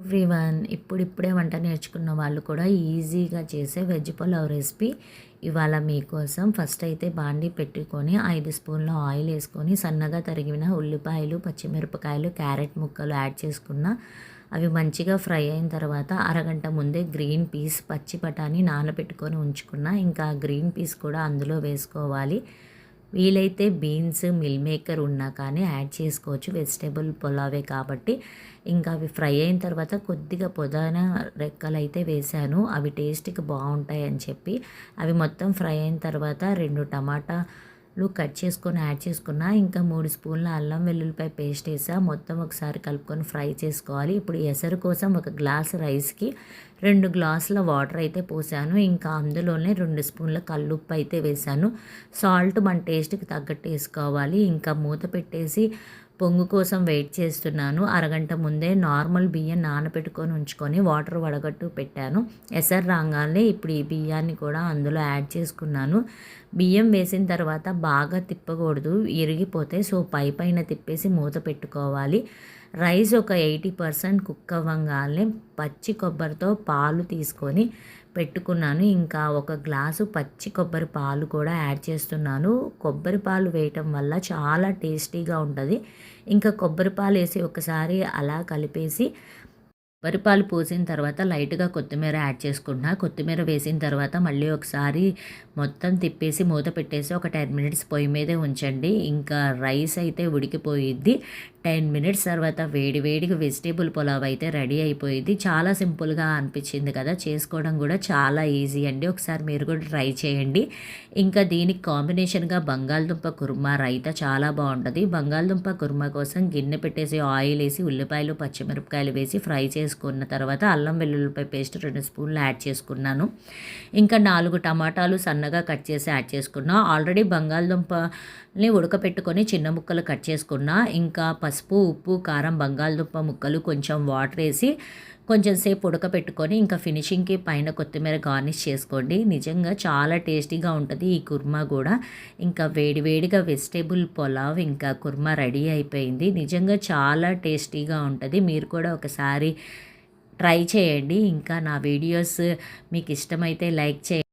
Everyone ఇప్పుడిప్పుడే వంట నేర్చుకున్న వాళ్ళు కూడా ఈజీగా చేసే వెజ్ పులావ్ రెసిపీ ఇవాళ మీకోసం ఫస్ట్ అయితే బాండీ పెట్టుకొని ఐదు స్పూన్ల ఆయిల్ వేసుకొని సన్నగా తరిగిన ఉల్లిపాయలు పచ్చిమిరపకాయలు క్యారెట్ ముక్కలు యాడ్ చేసుకున్న అవి మంచిగా ఫ్రై అయిన తర్వాత అరగంట ముందే గ్రీన్ పీస్ పచ్చి బఠానీ నానబెట్టుకొని ఉంచుకున్న. ఇంకా గ్రీన్ పీస్ కూడా అందులో వేసుకోవాలి. వీలైతే బీన్స్ మిల్ మేకర్ ఉన్నా కానీ యాడ్ చేసుకోవచ్చు. వెజిటేబుల్ పులావే కాబట్టి ఇంకా అవి ఫ్రై అయిన తర్వాత కొద్దిగా పుదీనా రెక్కలు అయితే వేశాను. అవి టేస్ట్కి బాగుంటాయి అని చెప్పి అవి మొత్తం ఫ్రై అయిన తర్వాత రెండు టమాటా లు కట్ చేసుకొని యాడ్ చేసుకున్న ఇంకా మూడు స్పూన్ల అల్లం వెల్లుల్లిపాయ పేస్ట్ వేసా. మొత్తం ఒకసారి కలుపుకొని ఫ్రై చేసుకోవాలి. ఇప్పుడు ఎసరు కోసం ఒక గ్లాస్ రైస్కి రెండు గ్లాసుల వాటర్ అయితే పోసాను. ఇంకా అందులోనే రెండు స్పూన్ల కల్లుప్పు అయితే వేసాను. సాల్ట్ మన టేస్ట్కి తగ్గట్టు వేసుకోవాలి. ఇంకా మూత పెట్టేసి పొంగు కోసం వెయిట్ చేస్తున్నాను. అరగంట ముందే నార్మల్ బియ్యం నానబెట్టుకొని ఉంచుకొని వాటర్ వడగట్టు పెట్టాను. ఎసర్ రాగానే ఇప్పుడు ఈ బియ్యాన్ని కూడా అందులో యాడ్ చేసుకున్నాను. బియ్యం వేసిన తర్వాత బాగా తిప్పకూడదు ఇరిగిపోతే సో పై పైన తిప్పేసి మూత పెట్టుకోవాలి. రైస్ ఒక ఎయిటీ పర్సెంట్ కుక్ అవ్వగానే పచ్చి కొబ్బరితో పాలు తీసుకొని పెట్టుకున్నాను. ఇంకా ఒక గ్లాసు పచ్చి కొబ్బరి పాలు కూడా యాడ్ చేస్తున్నాను. కొబ్బరి పాలు వేయటం వల్ల చాలా టేస్టీగా ఉంటుంది. ఇంకా కొబ్బరి పాలు వేసి ఒకసారి అలా కలిపేసి వరిపాలు పోసిన తర్వాత లైట్గా కొత్తిమీర యాడ్ చేసుకున్న కొత్తిమీర వేసిన తర్వాత మళ్ళీ ఒకసారి మొత్తం తిప్పేసి మూత పెట్టేసి ఒక టెన్ మినిట్స్ పొయ్యి మీదే ఉంచండి. ఇంకా రైస్ అయితే ఉడికిపోయిద్ది. టెన్ మినిట్స్ తర్వాత వేడి వేడిగా వెజిటేబుల్ పులావ్ అయితే రెడీ అయిపోయింది చాలా సింపుల్గా అనిపించింది కదా. చేసుకోవడం కూడా చాలా ఈజీ అండి. ఒకసారి మీరు కూడా ట్రై చేయండి. ఇంకా దీనికి కాంబినేషన్గా బంగాళదుంప కుర్మా రైత చాలా బాగుంటుంది. బంగాళదుంప కుర్మా కోసం గిన్నె పెట్టేసి ఆయిల్ వేసి ఉల్లిపాయలు పచ్చిమిరపకాయలు వేసి ఫ్రై చేసి వేసుకున్న తర్వాత అల్లం వెల్లుల్లిపాయ పేస్ట్ రెండు స్పూన్లు యాడ్ చేసుకున్నాను. ఇంకా నాలుగు టమాటాలు సన్నగా కట్ చేసి యాడ్ చేసుకున్నా. ఆల్రెడీ బంగాళదుంపని ఉడకపెట్టుకొని చిన్న ముక్కలు కట్ చేసుకున్నా. ఇంకా పసుపు ఉప్పు కారం బంగాళదుంప ముక్కలు కొంచెం వాటర్ వేసి కొంచెం సేపు ఉడకపెట్టుకొని ఇంకా ఫినిషింగ్కి పైన కొత్తిమీర గార్నిష్ చేసుకోండి. నిజంగా చాలా టేస్టీగా ఉంటుంది ఈ కుర్మా కూడా. ఇంకా వేడివేడిగా వెజిటేబుల్ పులావ్ ఇంకా కుర్మా రెడీ అయిపోయింది. నిజంగా చాలా టేస్టీగా ఉంటుంది. మీరు కూడా ఒకసారి ట్రై చేయండి. ఇంకా నా వీడియోస్ మీకు ఇష్టమైతే లైక్ చేయండి.